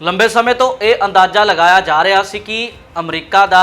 ਲੰਬੇ ਸਮੇਂ ਤੋਂ ਇਹ ਅੰਦਾਜ਼ਾ ਲਗਾਇਆ ਜਾ ਰਿਹਾ ਸੀ ਕਿ ਅਮਰੀਕਾ ਦਾ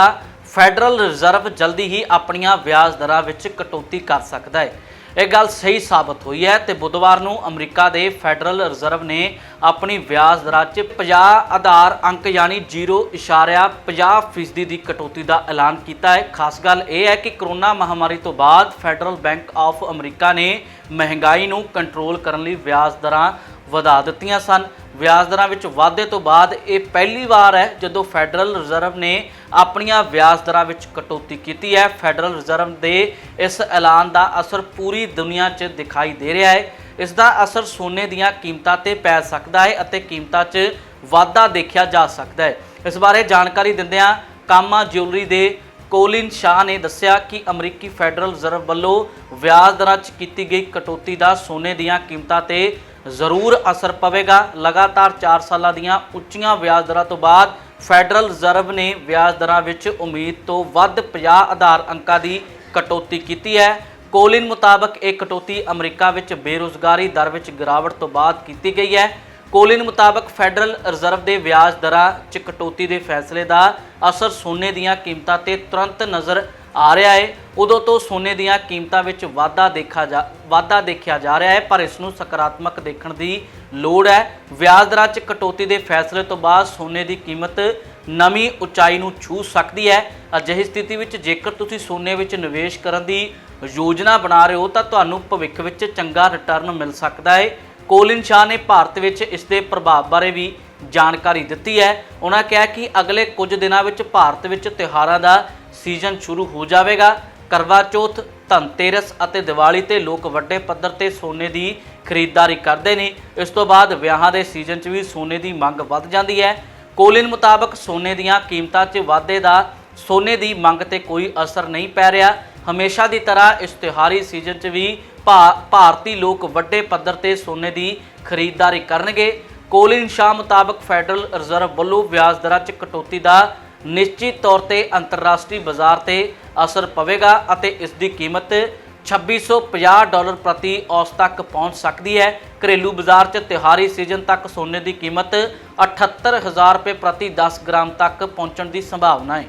ਫੈਡਰਲ ਰਿਜ਼ਰਵ ਜਲਦੀ ਹੀ ਆਪਣੀਆਂ ਵਿਆਜ ਦਰਾਂ ਵਿੱਚ ਕਟੌਤੀ ਕਰ ਸਕਦਾ ਹੈ। ਇਹ ਗੱਲ ਸਹੀ ਸਾਬਤ ਹੋਈ ਹੈ ਤੇ ਬੁੱਧਵਾਰ ਨੂੰ ਅਮਰੀਕਾ ਦੇ ਫੈਡਰਲ ਰਿਜ਼ਰਵ ਨੇ ਆਪਣੀ ਵਿਆਜ ਦਰਾਂ 'ਚ 50 ਆਧਾਰ ਅੰਕ ਯਾਨੀ 0.50 ਫੀਸਦੀ ਦੀ ਕਟੌਤੀ ਦਾ ਐਲਾਨ ਕੀਤਾ ਹੈ। ਖਾਸ ਗੱਲ ਇਹ ਹੈ ਕਿ ਕਰੋਨਾ ਮਹਾਮਾਰੀ ਤੋਂ ਬਾਅਦ ਫੈਡਰਲ ਬੈਂਕ ਆਫ ਅਮਰੀਕਾ ਨੇ ਮਹਿੰਗਾਈ ਨੂੰ ਕੰਟਰੋਲ ਕਰਨ ਲਈ ਵਿਆਜ ਦਰਾਂ ਵਧਾ ਦਿੱਤੀਆਂ ਸਨ। ਵਿਆਜ ਦਰਾਂ ਵਿੱਚ ਵਾਧੇ ਤੋਂ ਬਾਅਦ ਇਹ ਪਹਿਲੀ ਵਾਰ ਹੈ ਜਦੋਂ ਫੈਡਰਲ ਰਿਜ਼ਰਵ ਨੇ ਆਪਣੀਆਂ ਵਿਆਜ ਦਰਾਂ ਵਿੱਚ ਕਟੌਤੀ ਕੀਤੀ ਹੈ। ਫੈਡਰਲ ਰਿਜ਼ਰਵ ਦੇ ਇਸ ਐਲਾਨ ਦਾ ਅਸਰ ਪੂਰੀ ਦੁਨੀਆ 'ਚ ਦਿਖਾਈ ਦੇ ਰਿਹਾ ਹੈ। ਇਸ ਦਾ ਅਸਰ ਸੋਨੇ ਦੀਆਂ ਕੀਮਤਾਂ ਤੇ ਪੈ ਸਕਦਾ ਹੈ ਅਤੇ ਕੀਮਤਾਂ 'ਚ ਵਾਧਾ ਦੇਖਿਆ ਜਾ ਸਕਦਾ ਹੈ। ਇਸ ਬਾਰੇ ਜਾਣਕਾਰੀ ਦਿੰਦਿਆਂ ਕਾਮਾ ਜਿਊਲਰੀ ਦੇ ਕੋਲਿਨ ਸ਼ਾਹ ਨੇ ਦੱਸਿਆ ਕਿ ਅਮਰੀਕੀ ਫੈਡਰਲ ਰਿਜ਼ਰਵ ਵੱਲੋਂ ਵਿਆਜ ਦਰਾਂ 'ਚ ਕੀਤੀ ਗਈ ਕਟੌਤੀ ਦਾ ਸੋਨੇ ਦੀਆਂ ਕੀਮਤਾਂ ਤੇ ਜ਼ਰੂਰ ਅਸਰ ਪਵੇਗਾ। ਲਗਾਤਾਰ 4 ਸਾਲਾਂ ਦੀਆਂ ਉੱਚੀਆਂ ਵਿਆਜ ਦਰਾਂ ਤੋਂ ਬਾਅਦ ਫੈਡਰਲ ਰਿਜ਼ਰਵ ਨੇ ਵਿਆਜ ਦਰਾਂ ਵਿੱਚ ਉਮੀਦ ਤੋਂ ਵੱਧ 50 ਆਧਾਰ ਅੰਕਾਂ ਦੀ ਕਟੌਤੀ ਕੀਤੀ ਹੈ। ਕੋਲਿਨ ਮੁਤਾਬਕ ਇਹ ਕਟੌਤੀ ਅਮਰੀਕਾ ਵਿੱਚ ਬੇਰੁਜ਼ਗਾਰੀ ਦਰ ਵਿੱਚ ਗਿਰਾਵਟ ਤੋਂ ਬਾਅਦ ਕੀਤੀ ਗਈ ਹੈ। ਕੋਲਿਨ ਮੁਤਾਬਕ ਫੈਡਰਲ ਰਿਜ਼ਰਵ ਦੇ ਵਿਆਜ ਦਰਾਂ 'ਚ ਕਟੌਤੀ ਦੇ ਫੈਸਲੇ ਦਾ ਅਸਰ ਸੋਨੇ ਦੀਆਂ ਕੀਮਤਾਂ ਤੇ ਤੁਰੰਤ ਨਜ਼ਰ ਆ ਰਿਹਾ ਹੈ। ਉਦੋਂ ਤੋਂ ਸੋਨੇ ਦੀਆਂ ਕੀਮਤਾਂ ਵਿੱਚ ਵਾਧਾ ਦੇਖਾ ਜਾ ਵਾਧਾ ਦੇਖਿਆ ਜਾ ਰਿਹਾ ਹੈ, ਪਰ ਇਸ ਨੂੰ ਸਕਾਰਾਤਮਕ ਦੇਖਣ ਦੀ ਲੋੜ ਹੈ। ਵਿਆਜ ਦਰਾਂ 'ਚ ਕਟੌਤੀ ਦੇ ਫੈਸਲੇ ਤੋਂ ਬਾਅਦ ਸੋਨੇ ਦੀ ਕੀਮਤ ਨਵੀਂ ਉਚਾਈ ਨੂੰ ਛੂ ਸਕਦੀ ਹੈ। ਅਜਿਹੀ ਸਥਿਤੀ ਵਿੱਚ ਜੇਕਰ ਤੁਸੀਂ ਸੋਨੇ ਵਿੱਚ ਨਿਵੇਸ਼ ਕਰਨ ਦੀ ਯੋਜਨਾ ਬਣਾ ਰਹੇ ਹੋ, ਤਾਂ ਤੁਹਾਨੂੰ ਭਵਿੱਖ ਵਿੱਚ ਚੰਗਾ ਰਿਟਰਨ ਮਿਲ ਸਕਦਾ ਹੈ। ਕੋਲਿਨ ਸ਼ਾਹ ਨੇ ਭਾਰਤ ਵਿੱਚ ਇਸ ਦੇ ਪ੍ਰਭਾਵ ਬਾਰੇ ਵੀ ਜਾਣਕਾਰੀ ਦਿੱਤੀ ਹੈ। ਉਹਨਾਂ ਕਿਹਾ ਕਿ ਅਗਲੇ ਕੁਝ ਦਿਨਾਂ ਵਿੱਚ ਭਾਰਤ ਵਿੱਚ ਤਿਉਹਾਰਾਂ ਦਾ ਸੀਜ਼ਨ ਸ਼ੁਰੂ ਹੋ ਜਾਵੇਗਾ। ਕਰਵਾ ਚੌਥ, ਧਨਤੇਰਸ ਅਤੇ ਦੀਵਾਲੀ ਤੇ ਲੋਕ ਵੱਡੇ ਪੱਧਰ ਤੇ ਸੋਨੇ ਦੀ ਖਰੀਦਦਾਰੀ ਕਰਦੇ ਨੇ। ਇਸ ਤੋਂ ਬਾਅਦ ਵਿਆਹਾਂ ਦੇ ਸੀਜ਼ਨ 'ਚ ਵੀ ਸੋਨੇ ਦੀ ਮੰਗ ਵੱਧ ਜਾਂਦੀ ਹੈ। ਕੋਲਿਨ ਮੁਤਾਬਕ ਸੋਨੇ ਦੀਆਂ ਕੀਮਤਾਂ 'ਚ ਵਾਧੇ ਦਾ ਸੋਨੇ ਦੀ ਮੰਗ ਤੇ ਕੋਈ ਅਸਰ ਨਹੀਂ ਪੈ ਰਿਹਾ। ਹਮੇਸ਼ਾ ਦੀ ਤਰ੍ਹਾਂ ਇਸ ਤਿਉਹਾਰੀ ਸੀਜ਼ਨ 'ਚ ਵੀ ਭਾ- ਭਾਰਤੀ ਲੋਕ ਵੱਡੇ ਪੱਧਰ ਤੇ ਸੋਨੇ ਦੀ ਖਰੀਦਦਾਰੀ ਕਰਨਗੇ। ਕੋਲਿਨ ਸ਼ਾਹ ਮੁਤਾਬਕ ਫੈਡਰਲ ਰਿਜ਼ਰਵ ਵੱਲੋਂ ਵਿਆਜ ਦਰਾਂ 'ਚ ਕਟੌਤੀ ਦਾ ਨਿਸ਼ਚਿਤ ਤੌਰ ਤੇ ਅੰਤਰਰਾਸ਼ਟਰੀ ਬਾਜ਼ਾਰ ਤੇ ਅਸਰ ਪਵੇਗਾ ਅਤੇ ਇਸ ਦੀ ਕੀਮਤ 2650 ਡਾਲਰ ਪ੍ਰਤੀ ਔਸ ਤੱਕ ਪਹੁੰਚ ਸਕਦੀ ਹੈ। ਘਰੇਲੂ ਬਾਜ਼ਾਰ 'ਚ ਤਿਉਹਾਰੀ ਸੀਜ਼ਨ ਤੱਕ ਸੋਨੇ ਦੀ ਕੀਮਤ 78000 ਰੁਪਏ ਪ੍ਰਤੀ 10 ਗ੍ਰਾਮ ਤੱਕ ਪਹੁੰਚਣ ਦੀ ਸੰਭਾਵਨਾ ਹੈ।